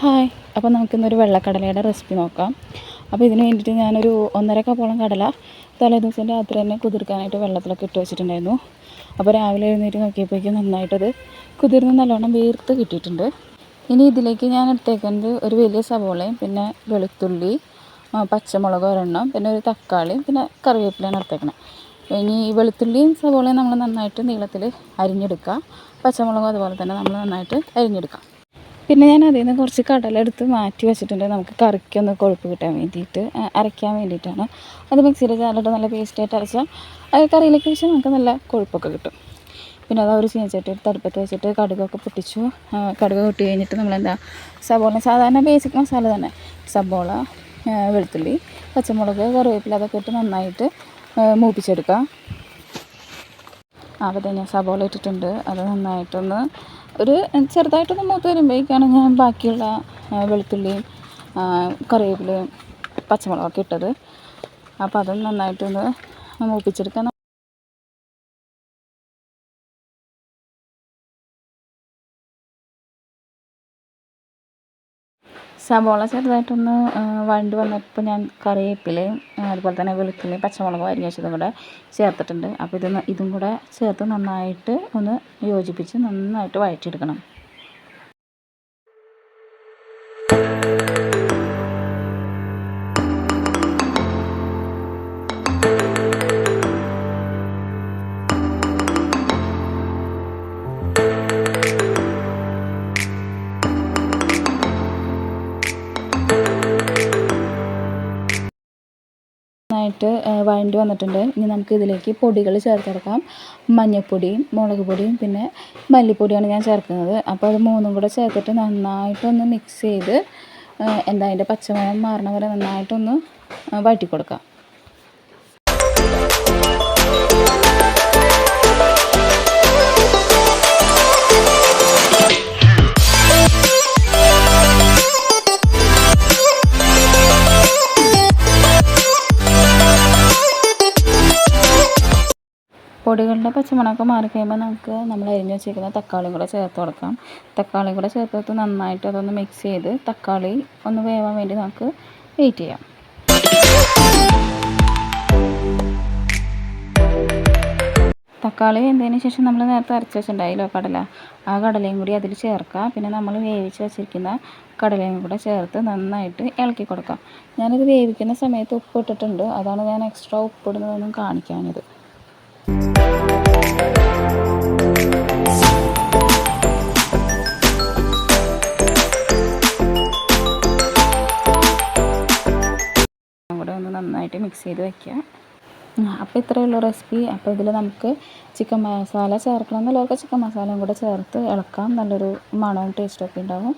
Hi. അപ്പോൾ നമുക്കിന്നൊരു വെള്ളക്കടലയുടെ recipe നോക്കാം. അപ്പോൾ ഇതിന് വേണ്ടിയിട്ട് ഞാനൊരു ഒന്നര കപ്പോളം കടല തലേ ദിവസം രാത്രി തന്നെ കുതിർക്കാനായിട്ട് വെള്ളത്തിലൊക്കെ ഇട്ട് വെച്ചിട്ടുണ്ടായിരുന്നു. അപ്പോൾ രാവിലെ എഴുന്നേറ്റ് നോക്കിയപ്പോഴേക്കും നന്നായിട്ടത് കുതിർന്ന് നല്ലോണം വീർത്ത് കിട്ടിയിട്ടുണ്ട്. ഇനി ഇതിലേക്ക് ഞാൻ എടുത്തേക്കുന്നത് ഒരു വലിയ സവോളയും പിന്നെ വെളുത്തുള്ളി പച്ചമുളക് ഒരെണ്ണം പിന്നെ ഒരു തക്കാളിയും പിന്നെ കറിവേപ്പിലയാണ് എടുത്തേക്കണത് ഇനി ഈ വെളുത്തുള്ളിയും സവോളയും നമ്മൾ നന്നായിട്ട് നീളത്തിൽ അരിഞ്ഞെടുക്കുക പച്ചമുളകും അതുപോലെ തന്നെ നമ്മൾ നന്നായിട്ട് അരിഞ്ഞെടുക്കാം. പിന്നെ ഞാൻ അതിൽ നിന്ന് കുറച്ച് കടല എടുത്ത് മാറ്റി വെച്ചിട്ടുണ്ട്. നമുക്ക് കറിക്കൊന്ന് കൊഴുപ്പ് കിട്ടാൻ വേണ്ടിയിട്ട് അരയ്ക്കാൻ വേണ്ടിയിട്ടാണ്. അത് മിക്സിയിൽ ചാലിട്ട് നല്ല പേസ്റ്റായിട്ട് അരച്ചാൽ അത് കറിയിലേക്ക് വെച്ചാൽ നമുക്ക് നല്ല കൊഴുപ്പൊക്കെ കിട്ടും. പിന്നെ അത് ഒരു ചീനച്ചട്ടി എടുത്ത് അടുപ്പത്ത് വെച്ചിട്ട് കടുകൊക്കെ പൊട്ടിച്ചു. കടുക് പൊട്ടി കഴിഞ്ഞിട്ട് നമ്മളെന്താ സബോള സാധാരണ ബേസിക് മസാല തന്നെ. സബോള വെളുത്തുള്ളി പച്ചമുളക് കറിവേപ്പില അതൊക്കെ ഇട്ട് നന്നായിട്ട് ആ, അപ്പോൾ തന്നെ സബോള ഇട്ടിട്ടുണ്ട്. അത് നന്നായിട്ടൊന്ന് ഒരു ചെറുതായിട്ടൊന്ന് മൂത്ത് വരുമ്പോഴേക്കാണ് ഞാൻ ബാക്കിയുള്ള വെളുത്തുള്ളിയും കറിവേപ്പിലയും പച്ചമുളകൊക്കെ ഇട്ടത്. അപ്പോൾ അതും നന്നായിട്ടൊന്ന് മൂപ്പിച്ചെടുക്കാൻ സബോള ചെറുതായിട്ടൊന്ന് വണ്ട് വന്നപ്പോൾ ഞാൻ കറിവേപ്പിലയും അതുപോലെ തന്നെ വെളുത്തുള്ളിയും പച്ചമുളകും അരിഞ്ഞ് വെച്ചതും കൂടെ ചേർത്തിട്ടുണ്ട്. അപ്പോൾ ഇതൊന്ന് ഇതും കൂടെ ചേർത്ത് നന്നായിട്ട് ഒന്ന് യോജിപ്പിച്ച് നന്നായിട്ട് വഴറ്റിയെടുക്കണം. നന്നായിട്ട് വഴണ്ടി വന്നിട്ടുണ്ട്. ഇനി നമുക്ക് ഇതിലേക്ക് പൊടികൾ ചേർത്തെടുക്കാം. മഞ്ഞൾപ്പൊടിയും മുളക് പൊടിയും പിന്നെ മല്ലിപ്പൊടിയാണ് ഞാൻ ചേർക്കുന്നത്. അപ്പോൾ അത് മൂന്നും കൂടെ ചേർത്തിട്ട് നന്നായിട്ടൊന്ന് മിക്സ് ചെയ്ത് എന്താ അതിന്റെ പച്ചമണം മാറണ വരെ നന്നായിട്ടൊന്ന് വഴറ്റി കൊടുക്കാം പൊടികളുടെ പച്ചമണമൊക്കെ മാറിക്കഴിയുമ്പോൾ നമുക്ക് നമ്മൾ അരിഞ്ഞ് വെച്ചിരിക്കുന്ന തക്കാളി കൂടെ ചേർത്ത് കൊടുക്കാം. തക്കാളി കൂടെ ചേർത്തിട്ട് നന്നായിട്ട് അതൊന്ന് മിക്സ് ചെയ്ത് തക്കാളി ഒന്ന് വേവാൻ വേണ്ടി നമുക്ക് വെയിറ്റ് ചെയ്യാം. തക്കാളി വെന്തതിന് ശേഷം നമ്മൾ നേരത്തെ അരച്ച് വെച്ചിട്ടുണ്ടായില്ലോ കടല? ആ കടലയും കൂടി അതിൽ ചേർക്കുക പിന്നെ നമ്മൾ വേവിച്ച് വെച്ചിരിക്കുന്ന കടലയും കൂടെ ചേർത്ത് നന്നായിട്ട് ഇളക്കി കൊടുക്കാം. ഞാനിത് വേവിക്കുന്ന സമയത്ത് ഉപ്പ് ഇട്ടിട്ടുണ്ട്. അതാണ് ഞാൻ എക്സ്ട്രാ ഉപ്പ് ഉപ്പിടുന്നതൊന്നും കാണിക്കാഞ്ഞത്. കൂടെ ഒന്ന് നന്നായിട്ട് മിക്സ് ചെയ്ത് വെക്കുക. അപ്പോൾ ഇത്രയേ ഉള്ളൂ റെസിപ്പി അപ്പോൾ ഇതിൽ നമുക്ക് ചിക്കൻ മസാല ചേർക്കണം. എന്നുള്ളവർക്ക് ചിക്കൻ മസാലയും കൂടെ ചേർത്ത് ഇളക്കാം. നല്ലൊരു മണവും ടേസ്റ്റും ഒക്കെ ഉണ്ടാവും.